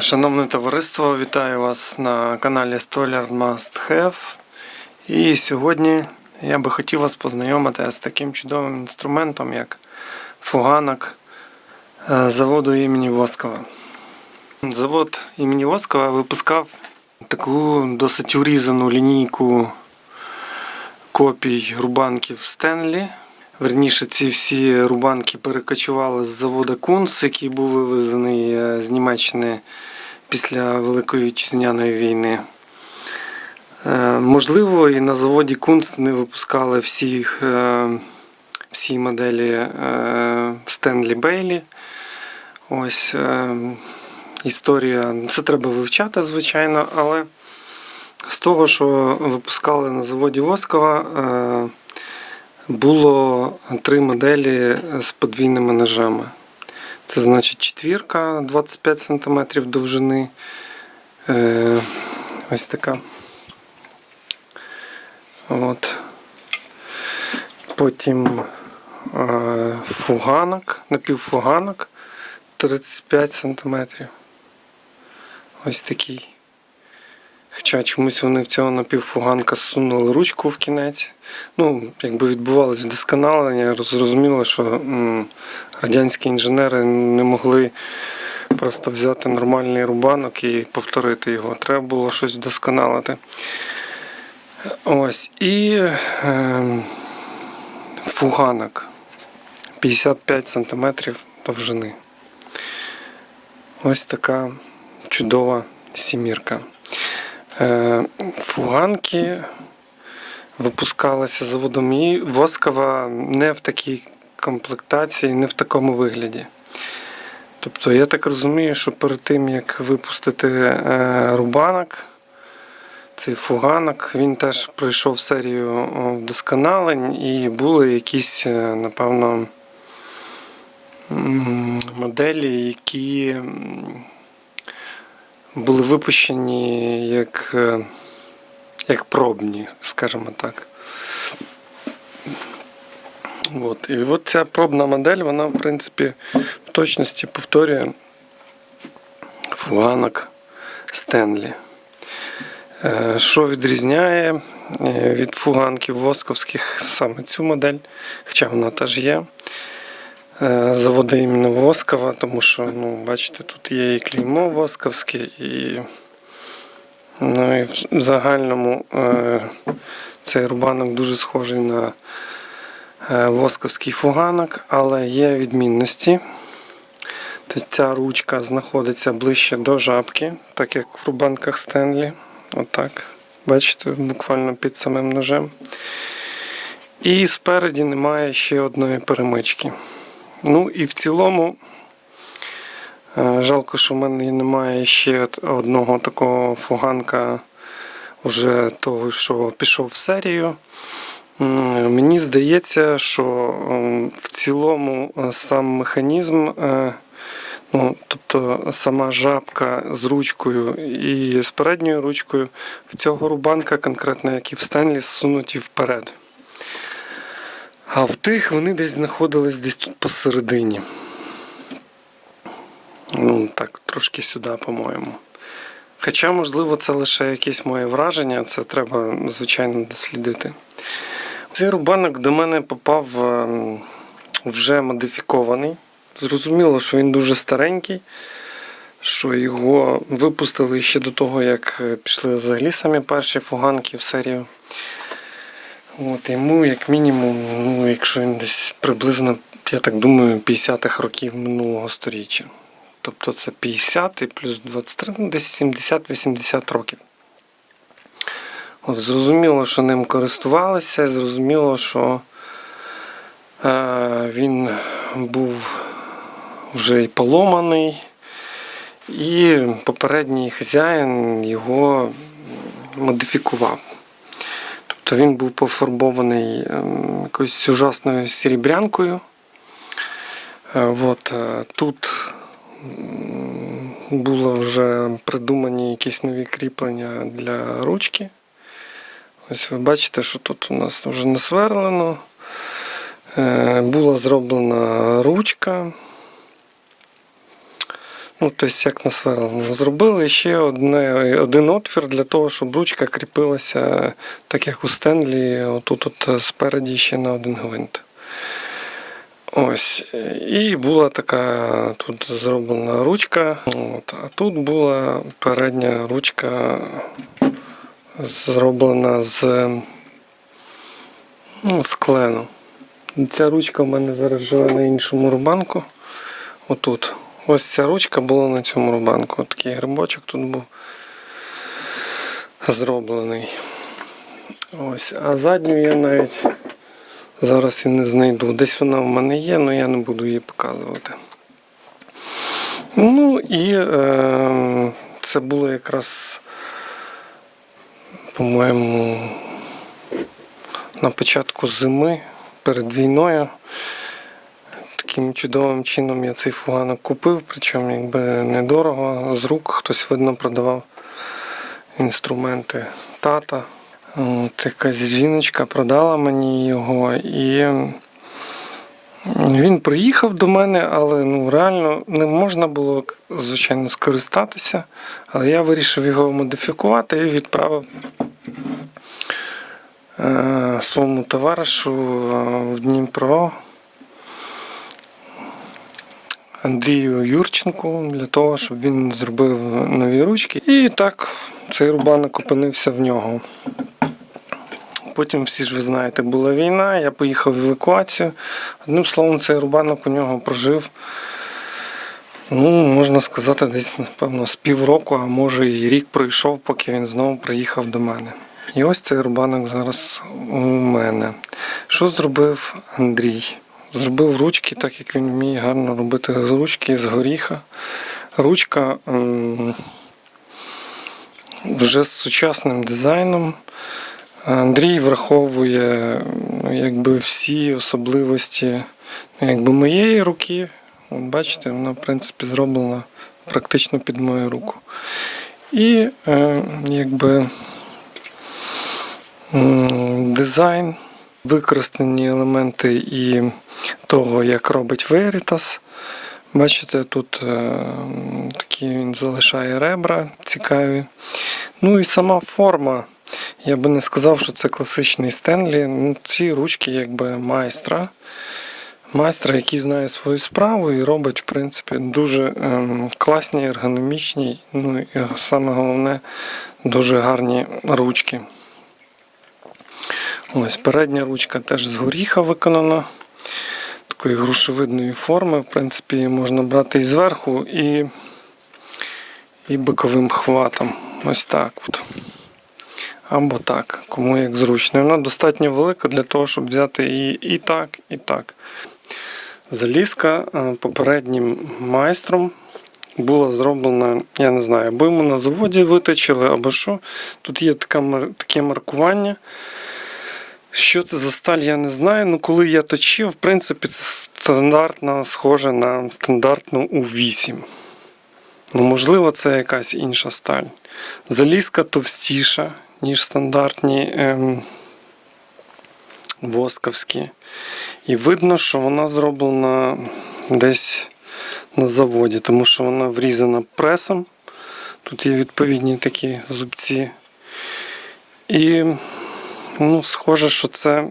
Шановне товариство, вітаю вас на каналі Stoller Must Have. І сьогодні я би хотів вас познайомити з таким чудовим інструментом, як фуганок е, заводу імені Воскова. Завод імені Воскова випускав таку досить урізану лінійку копій рубанків Стенлі. Верніше, ці всі рубанки перекочували з заводу Кунс, який був вивезений е, з Німеччини після Великої Вітчизняної війни. Е, Можливо, і на заводі Кунс не випускали всі, е, всі моделі Стенлі Бейлі. Ось історія. Це треба вивчати, звичайно, але з того, що випускали на заводі Воскова, було три моделі з подвійними ножами. Це значить четвірка 25 см довжини. Е, ось така. От. Потім е, фуганок, напівфуганок 35 см. Ось такий. Хоча чомусь вони в цього напівфуганка сунули ручку в кінець. Ну, якби відбувалось вдосконалення, зрозуміло, що м, радянські інженери не могли просто взяти нормальний рубанок і повторити його. Треба було щось вдосконалити. Ось. І е, фуганок 55 см довжини. Ось така чудова сімірка. Е, Фуганки випускалися заводом і Воскова не в такій комплектації, не в такому вигляді. Тобто, я так розумію, що перед тим, як випустити е, рубанок, цей фуганок, він теж пройшов серію вдосконалень і були якісь, е, напевно, моделі, які були випущені як, е, як пробні, скажімо так. От. І от ця пробна модель, вона, в принципі, в точності повторює фуганок Стенлі. Е, Що відрізняє е, від фуганків восковських саме цю модель, хоча вона теж є. Е, Заводи іменно Воскова, тому що, ну, бачите, тут є і клеймо восковське, і, ну, і в загальному е, цей рубанок дуже схожий на е, восковський фуганок, але є відмінності. Тобто ця ручка знаходиться ближче до жабки, так як в рубанках Стенлі. Отак. Бачите, буквально під самим ножем. І спереді немає ще одної перемички. Ну і в цілому, е, жалко, що в мене немає ще одного такого фуганка, уже того, що пішов в серію. Мені здається, що в цілому е, сам механізм, е, ну, тобто сама жабка з ручкою і з передньою ручкою в цього рубанка, конкретно як і в Стенлі, сунуті вперед. А в тих вони десь знаходились десь тут посередині. Ну, так, трошки сюди, по-моєму. Хоча, можливо, це лише якесь моє враження, це треба, звичайно, дослідити. Цей рубанок до мене попав ем, вже модифікований. Зрозуміло, що він дуже старенький, що його випустили ще до того, як е, пішли взагалі самі перші фуганки в серію. От, йому, як мінімум, ну, якщо він десь приблизно, я так думаю, 50-х років минулого століття. Тобто це 50 і плюс 23, ну десь 70-80 років. От, зрозуміло, що ним користувалися, зрозуміло, що е, він був вже і поломаний, і попередній хазяїн його модифікував. Тобто він був пофарбований ем, якоюсь ужасною серебрянкою. Е, От, е, тут було вже придумані якісь нові кріплення для ручки. Ось ви бачите, що тут у нас вже насверлено. Е, Була зроблена ручка. Ну, тобто, як на насверлено. Зробили ще одне, один отвір для того, щоб ручка кріпилася, так як у Стенлі, отут от спереді ще на один гвинт. Ось. І була така тут зроблена ручка. От. А тут була передня ручка зроблена з, ну, з клену. Ця ручка в мене зараз живе на іншому рубанку. Отут. Ось ця ручка була на цьому рубанку. Такий грибочок тут був зроблений. Ось. А задню я навіть зараз і не знайду. Десь вона в мене є, але я не буду її показувати. Ну і е, це було якраз, по-моєму, на початку зими перед війною. Таким чудовим чином я цей фуганок купив, причому якби недорого, з рук хтось видно продавав інструменти тата. От якась жіночка продала мені його і він приїхав до мене, але ну реально не можна було, звичайно, скористатися. Але я вирішив його модифікувати і відправив е, своєму товаришу е, в Дніпро. Андрію Юрченку для того, щоб він зробив нові ручки. І так цей рубанок опинився в нього. Потім, всі ж ви знаєте, була війна, я поїхав в евакуацію. Одним словом, цей рубанок у нього прожив, ну, можна сказати, десь, напевно, з півроку, а може і рік пройшов, поки він знову приїхав до мене. І ось цей рубанок зараз у мене. Що зробив Андрій? Зробив ручки, так як він вміє гарно робити ручки з горіха. Ручка вже з сучасним дизайном. Андрій враховує якби всі особливості ну, якби моєї руки. Бачите, вона в принципі зроблена практично під мою руку. І е, якби дизайн, використані елементи і того, як робить Veritas. Бачите, тут е, такі він залишає ребра цікаві. Ну і сама форма. Я би не сказав, що це класичний Стенлі. Ну, ці ручки якби майстра. Майстра, який знає свою справу і робить, в принципі, дуже ем, класні, ергономічні, ну і саме головне, дуже гарні ручки. Ось передня ручка теж з горіха виконана. Такої грушевидної форми. В принципі, її можна брати і зверху, і, і боковим хватом. Ось так. от. Або так, кому як зручно. Вона достатньо велика для того, щоб взяти її і так, і так. Залізка е, попереднім майстром була зроблена, я не знаю, або йому на заводі виточили, або що. Тут є таке маркування. Що це за сталь, я не знаю. Ну, коли я точив, в принципі, це стандартно схоже на стандартну У8. Ну, можливо, це якась інша сталь. Залізка товстіша, ніж стандартні ем, восковські. І видно, що вона зроблена десь на заводі, тому що вона врізана пресом. Тут є відповідні такі зубці. І ну, схоже, що це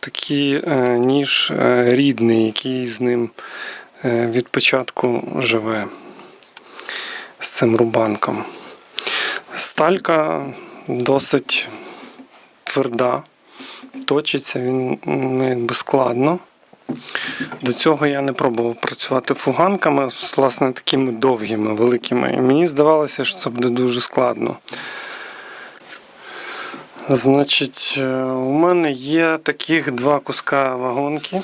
такий е, ніж е, рідний, який з ним е, від початку живе з цим рубанком. Сталька досить тверда, точиться він ну, якби складно. До цього я не пробував працювати фуганками, власне, такими довгими, великими. І мені здавалося, що це буде дуже складно. Значить, е, у мене є таких два куска вагонки.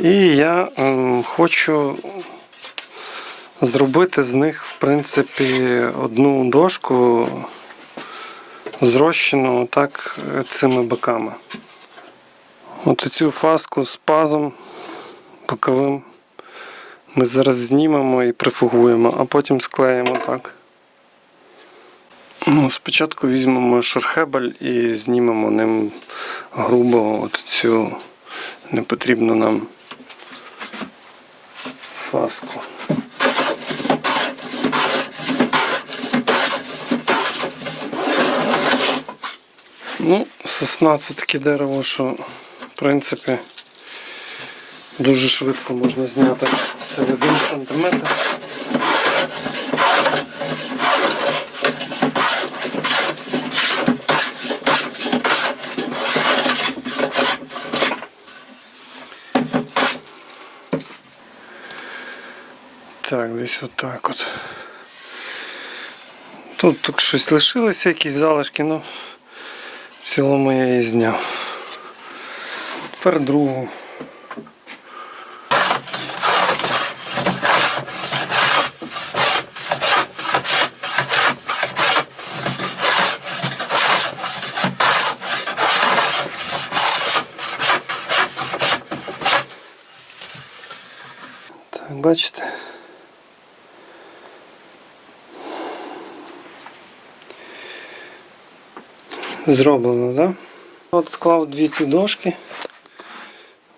І я ем, хочу зробити з них, в принципі, одну дошку зрощену так цими боками. От цю фаску з пазом боковим ми зараз знімемо і прифугуємо, а потім склеїмо так. Ну, спочатку візьмемо шерхебель і знімемо ним грубо от цю непотрібну нам фаску. Ну, Сосна це таке дерево, що в принципі дуже швидко можна зняти це за 1 сантиметр. Так, десь отак от. Тут, тут щось лишилося, якісь залишки, ну в цілому я її зняв. Тепер другу. Так, бачите? Зроблено? Да? От склав дві ці дошки.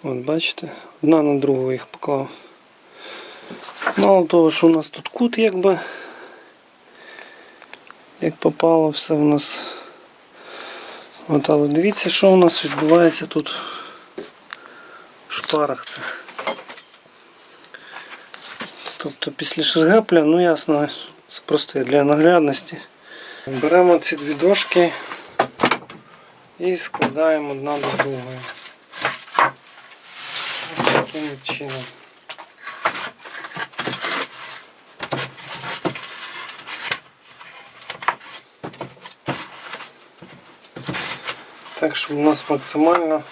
От бачите, одна на другу їх поклав. Мало того, що у нас тут кут якби як попало, все у нас. От, але дивіться, що у нас відбувається тут в шпарах цих. Тобто після шергепля, ну ясно, це просто для наглядності. Беремо ці дві дошки і складаємо одна до другої. Ось таким от чином. Так, щоб у нас максимально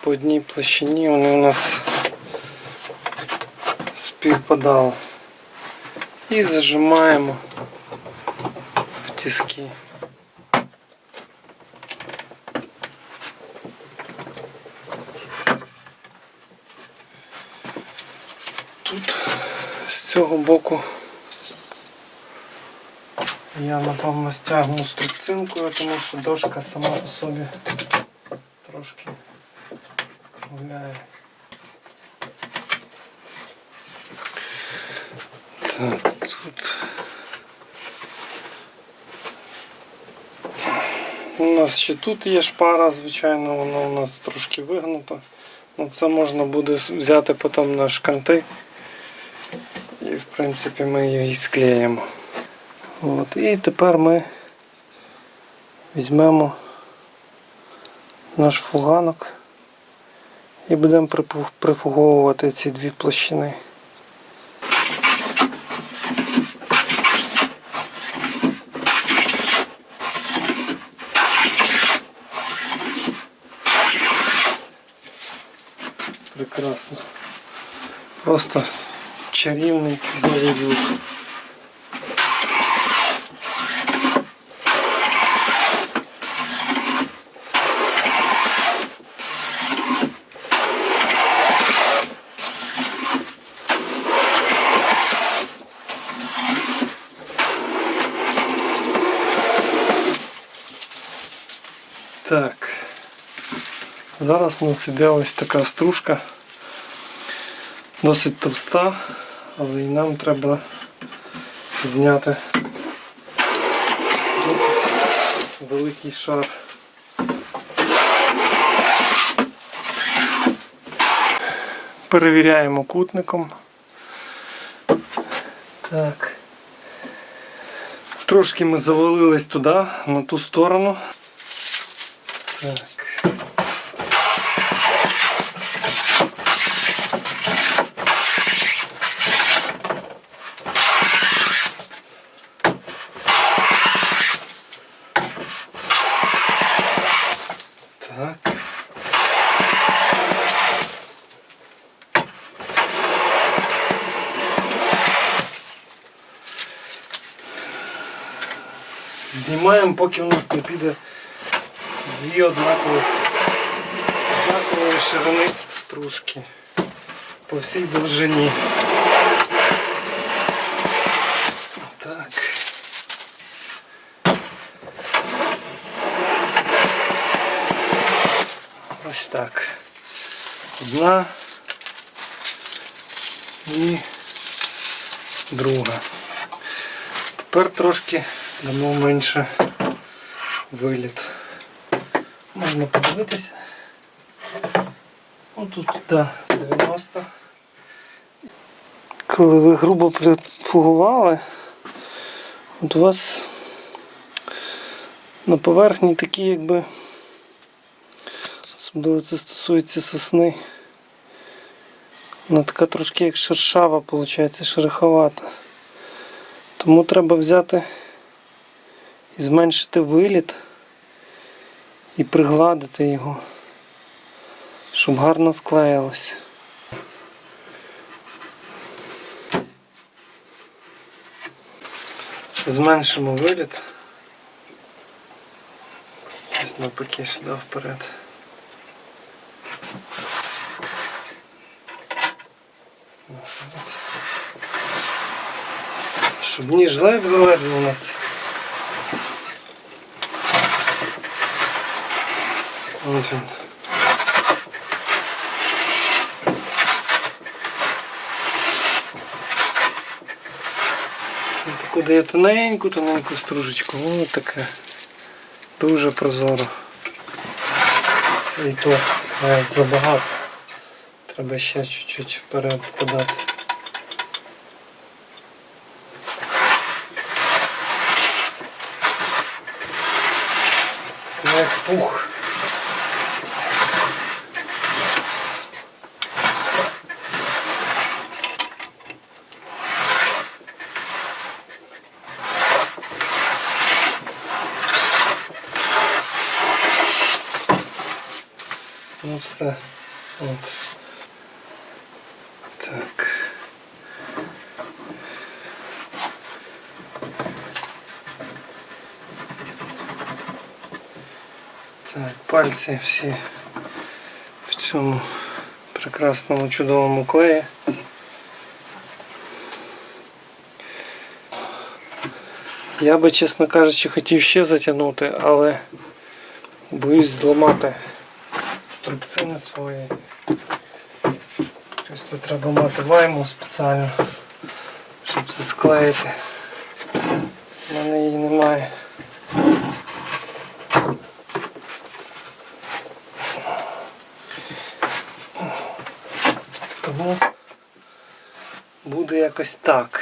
по одній площині вони у нас співпадали. І зажимаємо в тиски. Цього боку я напевно стягну струбцинкою, тому що дошка сама по собі трошки гуляє. Так, тут у нас ще тут є шпара, звичайно, вона у нас трошки вигнута. Ну, це можна буде взяти потім на шканти. В принципі ми її склеїмо. От. І тепер ми візьмемо наш фуганок і будемо прифуговувати ці дві площини. Прекрасно. Просто чарівний чудовий звук. Так. Зараз у нас іде ось така стружка. Досить товста, але і нам треба зняти великий шар. Перевіряємо кутником. Так. Трошки ми завалились туди, на ту сторону. Так. Знімаємо, поки у нас не піде дві однакові, однакової ширини стружки по всій довжині. Так. Ось так. Одна і друга. Тепер трошки дамо менше виліт. Можна подивитися. Ось тут да, 90. Коли ви грубо прифугували, от у вас на поверхні такі якби особливо це стосується сосни. Вона така трошки як шершава, виходить, шероховата. Тому треба взяти зменшити виліт і пригладити його, щоб гарно склеїлося. Зменшимо виліт. Ось навпаки сюди вперед. Щоб ніж ледве-ледве у нас. От він. Він Таку дає тоненьку, тоненьку стружечку. Ось таке. Дуже прозоро. Це і то навіть забагато. Треба ще чуть-чуть вперед подати. Як пух. Ну все. От. Так. Так, пальці всі в цьому прекрасному чудовому клеї. Я би, чесно кажучи, хотів ще затягнути, але боюсь зламати струбцини свої. Просто треба мати вайму спеціально, щоб це склеїти. У мене її немає. Тому буде якось так.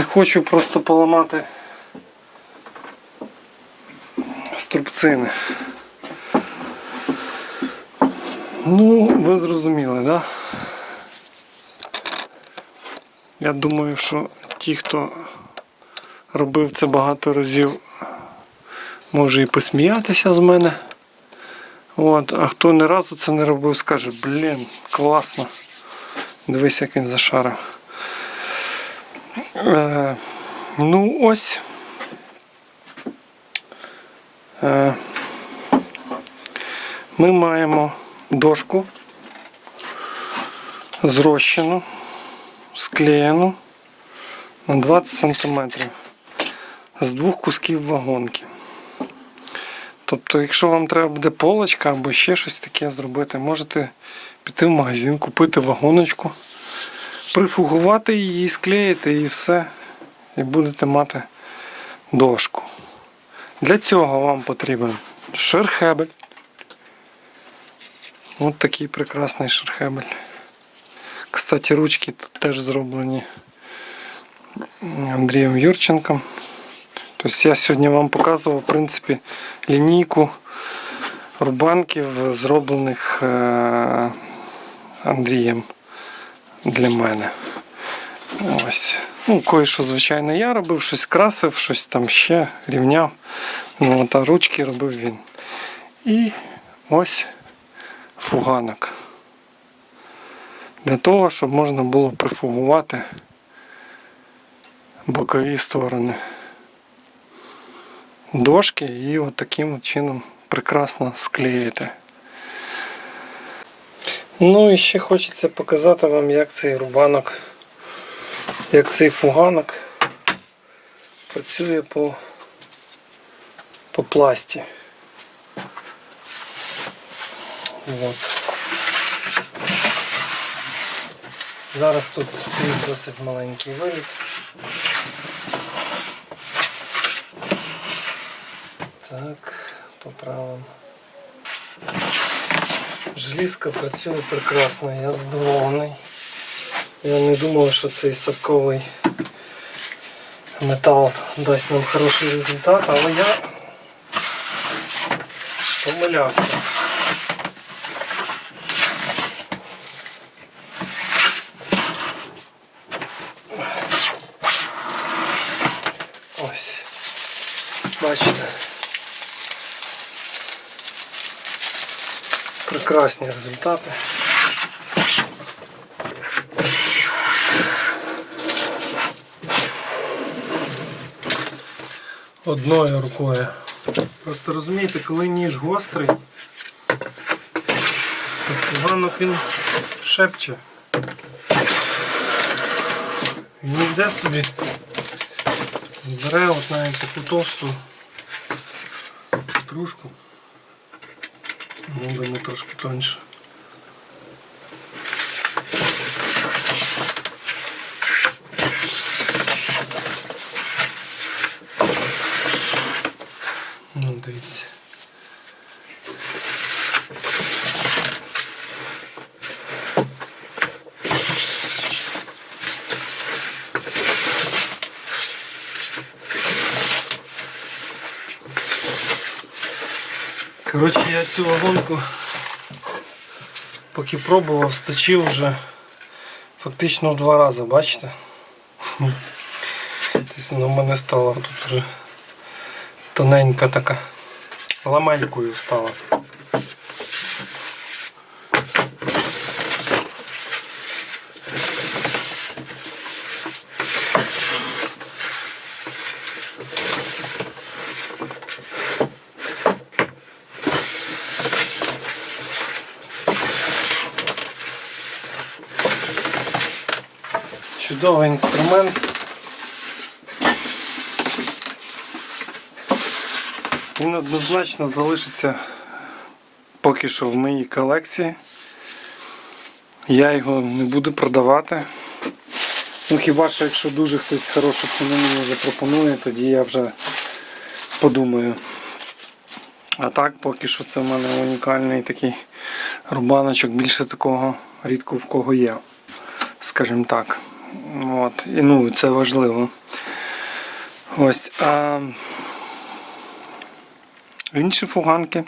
Не хочу просто поламати струбцини. Ну, ви зрозуміли, так? Да? Я думаю, що ті, хто робив це багато разів, може і посміятися з мене. От, а хто не разу це не робив, скаже, блін, класно. Дивись, як він зашарив. Е, ну ось. Е, ми маємо дошку зрощену, склеєну на 20 см з двох кусків вагонки. Тобто, якщо вам треба буде полочка або ще щось таке зробити, можете піти в магазин, купити вагоночку прифугувати її, склеїти і все. І будете мати дошку. Для цього вам потрібен шерхебель. Ось такий прекрасний шерхебель. Кстати, ручки тут теж зроблені Андрієм Юрченком. Тобто я сьогодні вам показував, в принципі, лінійку рубанків, зроблених е, Андрієм для мене. Ось. Ну, кое-що, звичайно, я робив, щось красив, щось там ще рівняв. Ну, а ручки робив він. І ось фуганок. Для того, щоб можна було прифугувати бокові сторони дошки і от таким чином прекрасно склеїти. Ну і ще хочеться показати вам, як цей рубанок, як цей фуганок працює по, по пласті. От. Зараз тут стоїть досить маленький виліт. Так, поправимо. Желізка працює прекрасно, я задоволений. Я не думав, що цей садковий метал дасть нам хороший результат, але я помилявся. Ось. Бачите. Прекрасні результати. Одною рукою. Просто розумієте, коли ніж гострий, погано він шепче. Він йде собі, бере от навіть таку товсту стружку. Будемо трошки тоньше. Ну, дивіться. Коротше, я цю вагонку, поки пробував, сточив вже фактично в два рази, бачите? Тобто вона в мене стала тут вже тоненька така, ламелькою стала. Чудовий інструмент. Він однозначно залишиться поки що в моїй колекції. Я його не буду продавати. Ну хіба що якщо дуже хтось хорошу ціну мені запропонує, тоді я вже подумаю. А так, поки що це в мене унікальний такий рубаночок, більше такого рідко в кого є. Скажімо так. От. І ну, це важливо. Ось. А... Інші фуганки,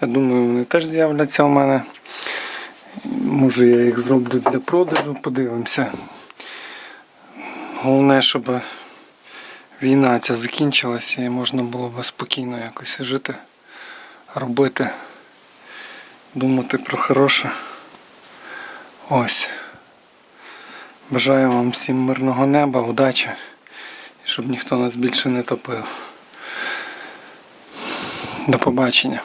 я думаю, вони теж з'являться у мене. Може я їх зроблю для продажу, подивимося. Головне, щоб війна ця закінчилася і можна було б спокійно якось жити, робити, думати про хороше. Ось. Бажаю вам всім мирного неба, удачі, і щоб ніхто нас більше не топив. До побачення.